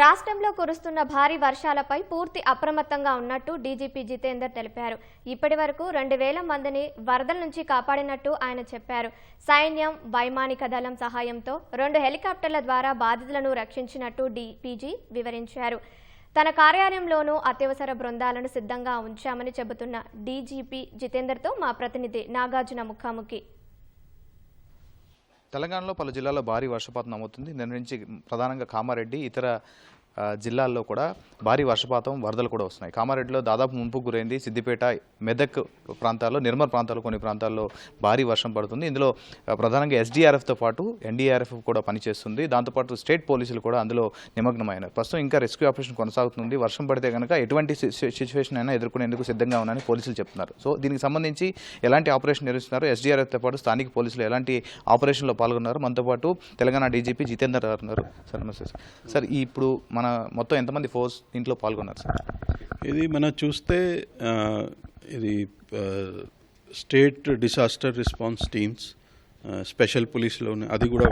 రాష్ట్రంలో కురుస్తున్న భారీ వర్షాలపై పూర్తి అప్రమత్తంగా ఉన్నట్టు డీజీపీ జితేందర్ తెలిపారు. ఇప్పటి వరకు రెండు వేల మందిని వరదల నుంచి కాపాడినట్టు ఆయన చెప్పారు. సైన్యం వైమానిక దళం సహాయంతో రెండు హెలికాప్టర్ల ద్వారా బాధితులను రక్షించినట్టు డీపీజీ వివరించారు. తన కార్యాలయంలోనూ అత్యవసర బృందాలను సిద్ధంగా ఉంచామని చెబుతున్న డీజీపీ జితేందర్తో మా ప్రతినిధి నాగార్జున ముఖాముఖి. తెలంగాణలో పలు జిల్లాల్లో భారీ వర్షపాతం నమ్ముతుంది నిన్న నుంచి ప్రధానంగా కామారెడ్డి ఇతర జిల్లాల్లో కూడా భారీ వర్షపాతం వరదలు కూడా వస్తున్నాయి. కామారెడ్డిలో దాదాపు ముంపు గురైంది. సిద్దిపేట మెదక్ ప్రాంతాల్లో నిర్మల్ ప్రాంతాల్లో కొన్ని ప్రాంతాల్లో భారీ వర్షం పడుతుంది. ఇందులో ప్రధానంగా ఎస్డీఆర్ఎఫ్తో పాటు ఎన్డీఆర్ఎఫ్ కూడా పనిచేస్తుంది. దాంతోపాటు స్టేట్ పోలీసులు కూడా అందులో నిమగ్నమైనారు ప్రస్తుతం ఇంకా రెస్క్యూ ఆపరేషన్ కొనసాగుతుంది. వర్షం పడితే కనుక ఎటువంటి సిచ్యువేషన్ అయినా ఎదుర్కొనేందుకు సిద్ధంగా ఉన్నాయని పోలీసులు చెప్తున్నారు. సో దీనికి సంబంధించి ఎలాంటి ఆపరేషన్ నిర్వహిస్తున్నారు? ఎస్డీఆర్ఎఫ్తో పాటు స్థానిక పోలీసులు ఎలాంటి ఆపరేషన్లో పాల్గొన్నారు? మనతో పాటు తెలంగాణ డీజీపీ జితేందర్ గారు ఉన్నారు. సార్ నమస్తే సార్. సార్ ఇప్పుడు మన మన మొత్తం ఎంతమంది ఫోర్స్ దీంట్లో పాల్గొన్నారు సార్? ఇది మనం చూస్తే ఇది state disaster response teams special పోలీసులోనే అది కూడా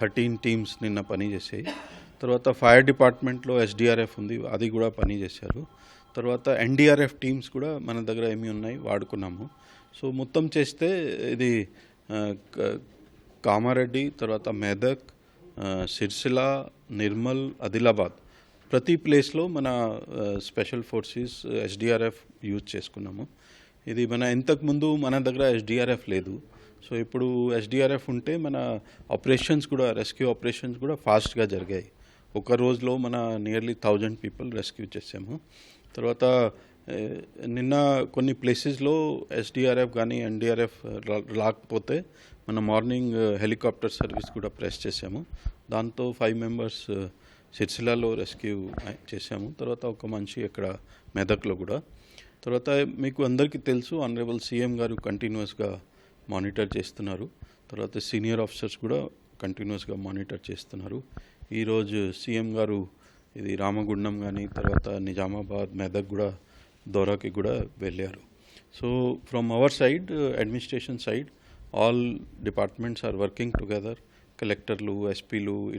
థర్టీన్ టీమ్స్ నిన్న పనిచేసాయి తర్వాత ఫైర్ డిపార్ట్మెంట్లో ఎస్డిఆర్ఎఫ్ ఉంది అది కూడా పనిచేశారు తర్వాత ఎన్డీఆర్ఎఫ్ టీమ్స్ కూడా మన దగ్గర ఏమి ఉన్నాయి వాడుకున్నాము. సో మొత్తం చేస్తే ఇది కామారెడ్డి తర్వాత మెదక్ సిర్సిల సిరిసిల్ల నిర్మల్ ఆదిలాబాద్ ప్రతి ప్లేస్లో మన స్పెషల్ ఫోర్సెస్ ఎస్డిఆర్ఎఫ్ యూజ్ చేసుకున్నాము. ఇది మన ఇంతకుముందు మన దగ్గర ఎస్డిఆర్ఎఫ్ లేదు. సో ఇప్పుడు ఎస్డిఆర్ఎఫ్ ఉంటే మన ఆపరేషన్స్ కూడా రెస్క్యూ ఆపరేషన్స్ కూడా ఫాస్ట్గా జరిగాయి. ఒక రోజులో మన నియర్లీ థౌజండ్ పీపుల్ రెస్క్యూ చేసాము. తర్వాత నిన్న కొన్ని ప్లేసెస్లో ఎస్డిఆర్ఎఫ్ కానీ ఎన్డీఆర్ఎఫ్ రాకపోతే మన మార్నింగ్ uh, హెలికాప్టర్ సర్వీస్ కూడా ప్రెస్ చేసాము దాంతో ఫైవ్ మెంబర్స్ uh, సిరిసిల్లాలో రెస్క్యూ uh, చేసాము తర్వాత ఒక మనిషి ఇక్కడ మెదక్లో కూడా. తర్వాత మీకు అందరికీ తెలుసు ఆనరబుల్ సీఎం గారు కంటిన్యూస్గా మానిటర్ చేస్తున్నారు. తర్వాత సీనియర్ ఆఫీసర్స్ కూడా కంటిన్యూస్గా మానిటర్ చేస్తున్నారు. ఈరోజు సీఎం గారు ఇది రామగుండం కానీ తర్వాత నిజామాబాద్ మెదక్ కూడా దౌరాకి కూడా వెళ్ళారు. So from our side administration side all departments are working together కలెక్టర్లు ఎస్పీలు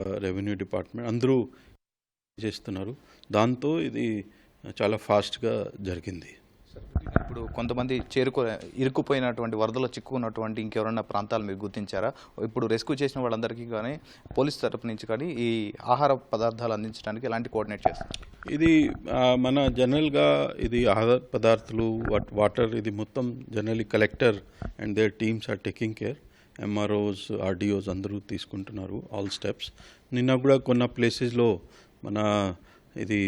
రెవెన్యూ డిపార్ట్మెంట్ అందరూ చేస్తున్నారు. దాంతో ఇది చాలా ఫాస్ట్గా జరిగింది. ఇప్పుడు కొంతమంది చేరుకో ఇరుక్కుపోయినటువంటి వరదలో చిక్కుకున్నటువంటి ఇంకెవరైనా ప్రాంతాలు మీరు గుర్తించారా? ఇప్పుడు రెస్క్యూ చేసిన వాళ్ళందరికీ కానీ పోలీస్ తరపు నుంచి కానీ ఈ ఆహార పదార్థాలు అందించడానికి ఎలాంటి కోఆర్డినేట్ చేస్తారు? ఇది మన జనరల్గా ఇది ఆహార పదార్థాలు వాట్ వాటర్ ఇది మొత్తం generally collector and their teams are taking care. MROs RDOs అందరూ తీసుకుంటున్నారు ఆల్ స్టెప్స్. నిన్న కూడా కొన్ని ప్లేసెస్లో మన ఇది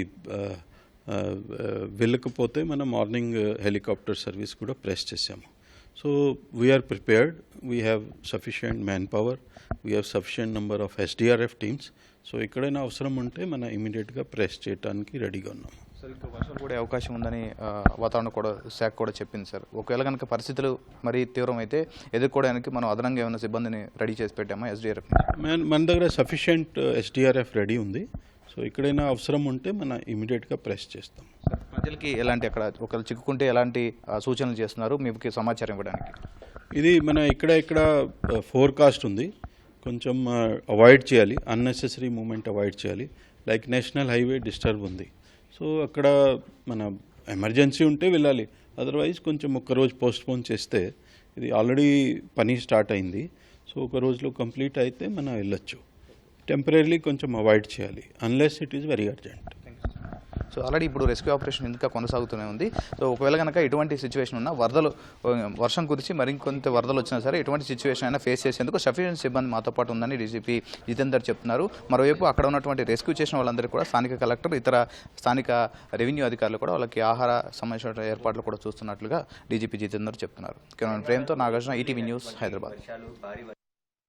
వెళ్ళకపోతే మనం మార్నింగ్ హెలికాప్టర్ సర్వీస్ కూడా ప్రెస్ చేసాము so we are prepared we have sufficient manpower we have sufficient number of SDRF teams so ఎక్కడైనా అవసరం ఉంటే మనం ఇమీడియట్గా ప్రెస్ చేయడానికి రెడీగా ఉన్నాము. సార్ ఇంకా వర్షాలు పడే అవకాశం ఉందని వాతావరణ కూడా శాఖ కూడా చెప్పింది సార్. ఒకవేళ కనుక పరిస్థితులు మరీ తీవ్రమైతే ఎదుర్కోవడానికి మనం అదనంగా ఏమైనా సిబ్బందిని రెడీ చేసి పెట్టామా ఎస్డీఆర్ఎఫ్ మన దగ్గర సఫిషియంట్ ఎస్డిఆర్ఎఫ్ రెడీ ఉంది. సో ఎక్కడైనా అవసరం ఉంటే మనం ఇమీడియట్గా ప్రెస్ చేస్తాం. ప్రజలకి ఎలాంటి అక్కడ ఒకరు చిక్కుకుంటే ఎలాంటి సూచనలు చేస్తున్నారు? మీకు సమాచారం ఇవ్వడానికి. ఇది మన ఇక్కడ ఇక్కడ ఫోర్కాస్ట్ ఉంది. కొంచెం అవాయిడ్ చేయాలి. అన్నెసెసరీ మూమెంట్ అవాయిడ్ చేయాలి. లైక్ నేషనల్ హైవే డిస్టర్బ్ ఉంది. సో అక్కడ మన ఎమర్జెన్సీ ఉంటే వెళ్ళాలి. అదర్వైజ్ కొంచెం ఒక రోజు పోస్ట్పోన్ చేస్తే ఇది ఆల్రెడీ పని స్టార్ట్ అయింది. సో ఒక రోజులో కంప్లీట్ అయితే మనం వెళ్ళొచ్చు. టెంపరీలీ కొంచెం అవాయిడ్ చేయాలి unless it is very urgent so already ఇప్పుడు రెస్క్యూ ఆపరేషన్ ఇంకా కొనసాగుతూనే ఉంది. సో ఒకవేళ కనుక ఎటువంటి సిచ్యువేషన్ ఉన్నా వరదలు వర్షం కురిసి మరికొంత వరదలు వచ్చినా సరే ఎటువంటి సిచ్యువేషన్ అయినా ఫేస్ చేసేందుకు సఫిషియెంట్ సిబ్బంది మాతో పాటు ఉందని డీజీపీ జితేందర్ చెప్తున్నారు. మరోవైపు అక్కడ ఉన్నటువంటి రెస్క్యూ చేసిన వాళ్ళందరికీ కూడా స్థానిక కలెక్టర్ ఇతర స్థానిక రెవెన్యూ అధికారులు కూడా వాళ్ళకి ఆహార సంబంధించిన ఏర్పాట్లు కూడా చూస్తున్నట్లుగా డీజీపీ జితేందర్ చెప్తున్నారు. ప్రేమతో నాగార్జున ఈటీవీ న్యూస్ హైదరాబాద్.